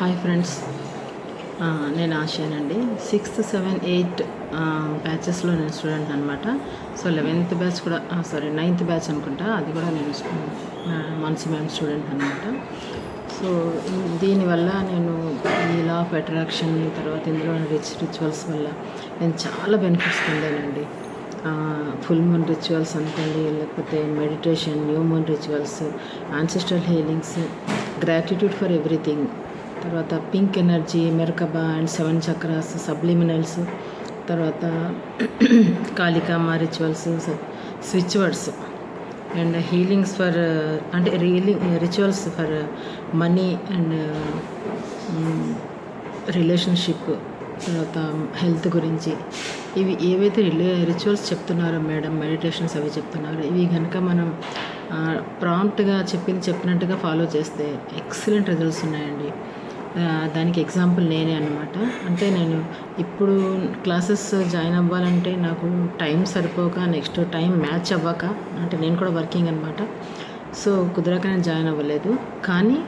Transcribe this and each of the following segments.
Hi friends. నేను ఆశానండి. Sixth seven eight బ్యాచెస్లో నేను స్టూడెంట్ అనమాట సో లెవెన్త్ బ్యాచ్ కూడా సారీ నైన్త్ బ్యాచ్ అనుకుంటా. అది కూడా నేను మనసు మ్యామ్ స్టూడెంట్ అనమాట సో దీనివల్ల నేను ఈ లా ఆఫ్ అట్రాక్షన్ తర్వాత ఇందులో రిచ్ రిచువల్స్ వల్ల నేను చాలా బెనిఫిట్స్ పొందానండి. ఫుల్ మూన్ రిచువల్స్ అనుకోండి లేకపోతే meditation new moon rituals ancestral healings gratitude for everything తర్వాత pink energy Merkaba and seven chakras subliminals తర్వాత కాళికామా rituals switch words and healings for అంటే reeling rituals for money and relationship తర్వాత health గురించి. ఇవి ఏవైతే రిలే రిచువల్స్ చెప్తున్నారో మేడం మెడిటేషన్స్ అవి చెప్తున్నారో ఇవి కనుక మనం ప్రాంప్ట్గా చెప్పింది చెప్పినట్టుగా ఫాలో చేస్తే ఎక్సలెంట్ రిజల్ట్స్ ఉన్నాయండి. దానికి ఎగ్జాంపుల్ నేనే అనమాట అంటే నేను ఇప్పుడు క్లాసెస్ జాయిన్ అవ్వాలంటే నాకు టైం సరిపోక నెక్స్ట్ టైం మ్యాచ్ అవ్వక అంటే నేను కూడా వర్కింగ్ అనమాట సో కుదరక నేను జాయిన్ అవ్వలేదు. కానీ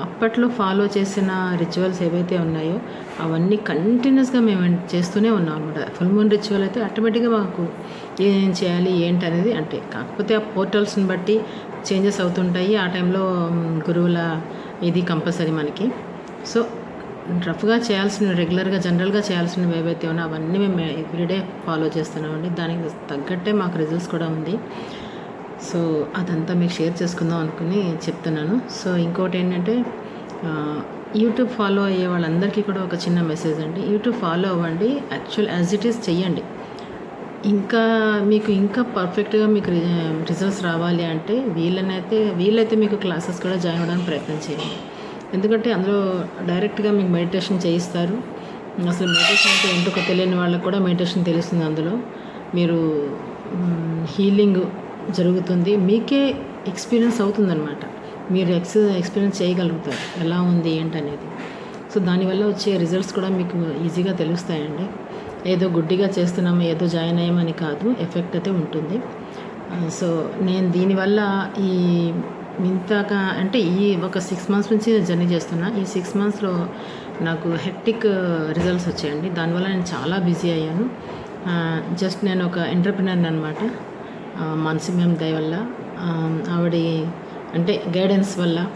అప్పట్లో ఫాలో చేసిన రిచువల్స్ ఏవైతే ఉన్నాయో అవన్నీ కంటిన్యూస్గా మేము చేస్తూనే ఉన్నాం అనమాట ఫుల్ మూన్ రిచువల్ అయితే ఆటోమేటిక్గా మాకు ఏం చేయాలి ఏంటి అనేది అంటే కాకపోతే ఆ పోర్టల్స్ని బట్టి చేంజెస్ అవుతుంటాయి. ఆ టైంలో గురువుల ఇది కంపల్సరీ మనకి. సో రఫ్గా చేయాల్సిన రెగ్యులర్గా జనరల్గా చేయాల్సినవి ఏవైతే ఉన్నా అవన్నీ మేము ఎవ్రీడే ఫాలో చేస్తున్నామండి. దానికి తగ్గట్టే మాకు రిజల్ట్స్ కూడా ఉంది. సో అదంతా మీకు షేర్ చేసుకుందాం అనుకుని చెప్తున్నాను. సో ఇంకోటి ఏంటంటే యూట్యూబ్ ఫాలో అయ్యే వాళ్ళందరికీ కూడా ఒక చిన్న మెసేజ్ అండి. యూట్యూబ్ ఫాలో అవ్వండి. యాక్చువల్ యాజ్ ఇట్ ఈస్ చెయ్యండి. ఇంకా మీకు ఇంకా పర్ఫెక్ట్గా మీకు రిజల్ట్స్ రావాలి అంటే వీళ్ళనైతే వీళ్ళైతే మీకు క్లాసెస్ కూడా జాయిన్ అవ్వడానికి ప్రయత్నం చేయండి. ఎందుకంటే అందులో డైరెక్ట్గా మీకు మెడిటేషన్ చేయిస్తారు. అసలు మెడిటేషన్ అంటే ఏంటో తెలియని వాళ్ళకి కూడా మెడిటేషన్ తెలుస్తుంది అందులో. మీరు హీలింగ్ జరుగుతుంది. మీకే ఎక్స్పీరియన్స్ అవుతుందన్నమాట. మీరు ఎక్స్ ఎక్స్పీరియన్స్ చేయగలుగుతారు. ఎలా ఉంది ఏంటనేది. సో దానివల్ల వచ్చే రిజల్ట్స్ కూడా మీకు ఈజీగా తెలుస్తాయండి. ఏదో గుడ్డిగా చేస్తున్నాము ఏదో జాయిన్ అయ్యామని కాదు. ఎఫెక్ట్ అయితే ఉంటుంది. సో నేను దీనివల్ల ఈ ఇంతగా అంటే ఈ ఒక సిక్స్ మంత్స్ నుంచి జర్నీ చేస్తున్నా. ఈ సిక్స్ మంత్స్లో నాకు హెక్టిక్ రిజల్ట్స్ uh, వచ్చాయండి. దానివల్ల నేను చాలా బిజీ అయ్యాను. జస్ట్ నేను ఒక ఎంటర్ప్రినర్ అనమాట మనసి మేము దయ వల్ల ఆవిడ అంటే గైడెన్స్ వల్ల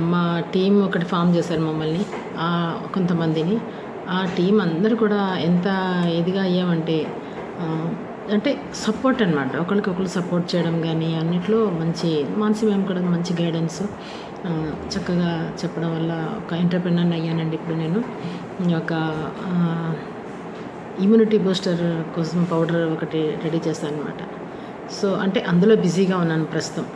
మా టీం ఒకటి ఫామ్ చేశారు మమ్మల్ని కొంతమందిని. ఆ టీం అందరూ కూడా ఎంత ఇదిగా అయ్యామంటే అంటే సపోర్ట్ అనమాట ఒకరికొకరు సపోర్ట్ చేయడం కానీ అన్నిట్లో మంచి మనసి మేము కూడా మంచి గైడెన్స్ చక్కగా చెప్పడం వల్ల ఒక ఎంటర్ప్రినర్ అయ్యానండి ఇప్పుడు నేను. ఒక ఇమ్యూనిటీ బూస్టర్ కోసం పౌడర్ ఒకటి రెడీ చేస్తాను అనమాట సో అంటే అందులో బిజీగా ఉన్నాను ప్రస్తుతం.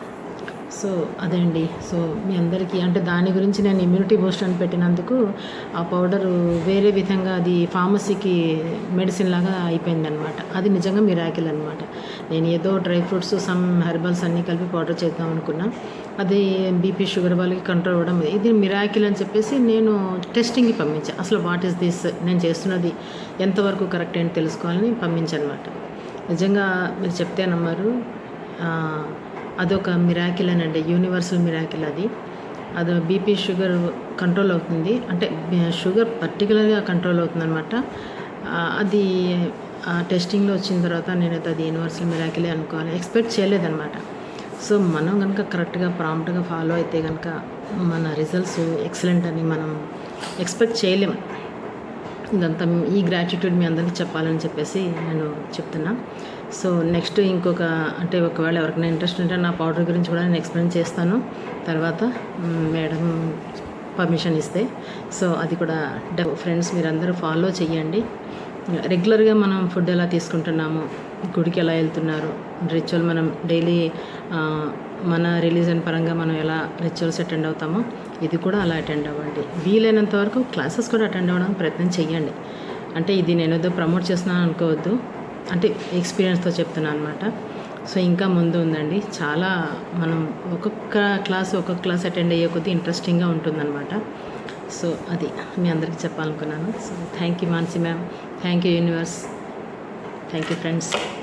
సో అదే అండి సో మీ అందరికీ అంటే దాని గురించి నేను ఇమ్యూనిటీ బూస్టర్ అని పెట్టినందుకు ఆ పౌడరు వేరే విధంగా అది ఫార్మసీకి మెడిసిన్ లాగా అయిపోయింది అనమాట అది నిజంగా మిరాకిల్ అనమాట నేను ఏదో డ్రై ఫ్రూట్స్ సమ్ హెర్బల్స్ అన్నీ కలిపి పౌడర్ చేద్దాం అనుకున్నా. అది బీపీ షుగర్ వాళ్ళకి కంట్రోల్ అవ్వడం ఇది మిరాకిల్ అని చెప్పేసి నేను టెస్టింగ్కి పంపించాను అసలు వాట్ ఈస్ దిస్ నేను చేస్తున్నది ఎంతవరకు కరెక్ట్ అని తెలుసుకోవాలని పంపించాను అనమాట నిజంగా మీరు చెప్తే నమ్మారు. అదొక మిరాకిల్ అనండి యూనివర్సల్ మిరాకిల్ అది. అది బీపీ షుగర్ కంట్రోల్ అవుతుంది. అంటే షుగర్ పర్టికులర్గా కంట్రోల్ అవుతుంది అనమాట అది ఆ టెస్టింగ్లో వచ్చిన తర్వాత నేనైతే అది యూనివర్సల్ మిరాకిలే అనుకోవాలి. ఎక్స్పెక్ట్ చేయలేదన్నమాట. సో మనం కనుక కరెక్ట్గా ప్రాంప్ట్గా ఫాలో అయితే కనుక మన రిజల్ట్స్ ఎక్సలెంట్ అని మనం ఎక్స్పెక్ట్ చేయలేం. ఇదంతా ఈ గ్రాటిట్యూడ్ మీ అందరికీ చెప్పాలని చెప్పేసి నేను చెప్తున్నా. సో నెక్స్ట్ ఇంకొక అంటే ఒకవేళ ఎవరికైనా ఇంట్రెస్ట్ ఉంటే నా పౌడర్ గురించి కూడా నేను ఎక్స్ప్లెయిన్ చేస్తాను. తర్వాత మేడం పర్మిషన్ ఇస్తే. సో అది కూడా ఫ్రెండ్స్ మీరందరూ ఫాలో చేయండి రెగ్యులర్గా మనం ఫుడ్ ఎలా తీసుకుంటున్నాము గుడికి ఎలా వెళ్తున్నారు? రిచువల్ మనం డైలీ మన రిలీజన్ పరంగా మనం ఎలా రిచువల్స్ అటెండ్ అవుతామో ఇది కూడా అలా అటెండ్ అవ్వండి. వీలైనంత వరకు క్లాసెస్ కూడా అటెండ్ అవ్వడానికి ప్రయత్నం చేయండి అంటే ఇది నేను ఏదో ప్రమోట్ చేస్తున్నాను అనుకోవద్దు. అంటే ఎక్స్పీరియన్స్తో చెప్తున్నాను అనమాట సో ఇంకా ముందు ఉందండి. చాలా మనం ఒక్కొక్క క్లాస్ ఒక్కొక్క క్లాస్ అటెండ్ అయ్యే కొద్దీ ఇంట్రెస్టింగ్గా ఉంటుందన్నమాట. సో అది మీ అందరికీ చెప్పాలనుకున్నాను. So thank you Mansi ma'am thank you universe thank you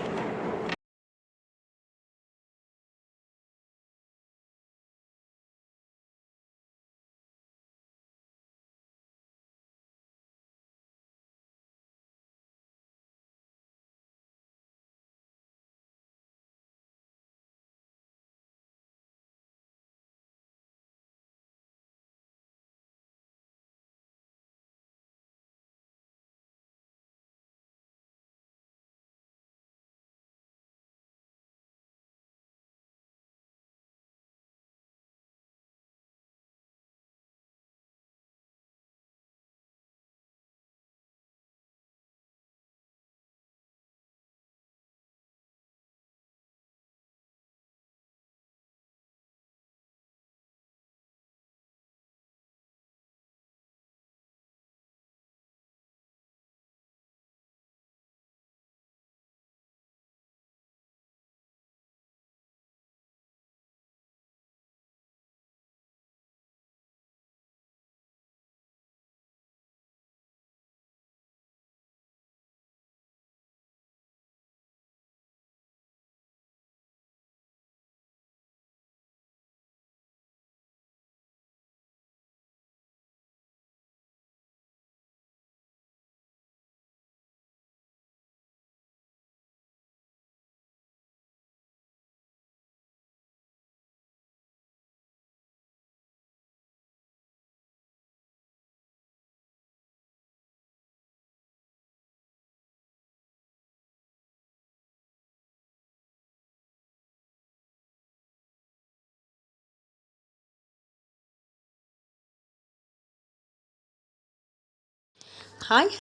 friends hi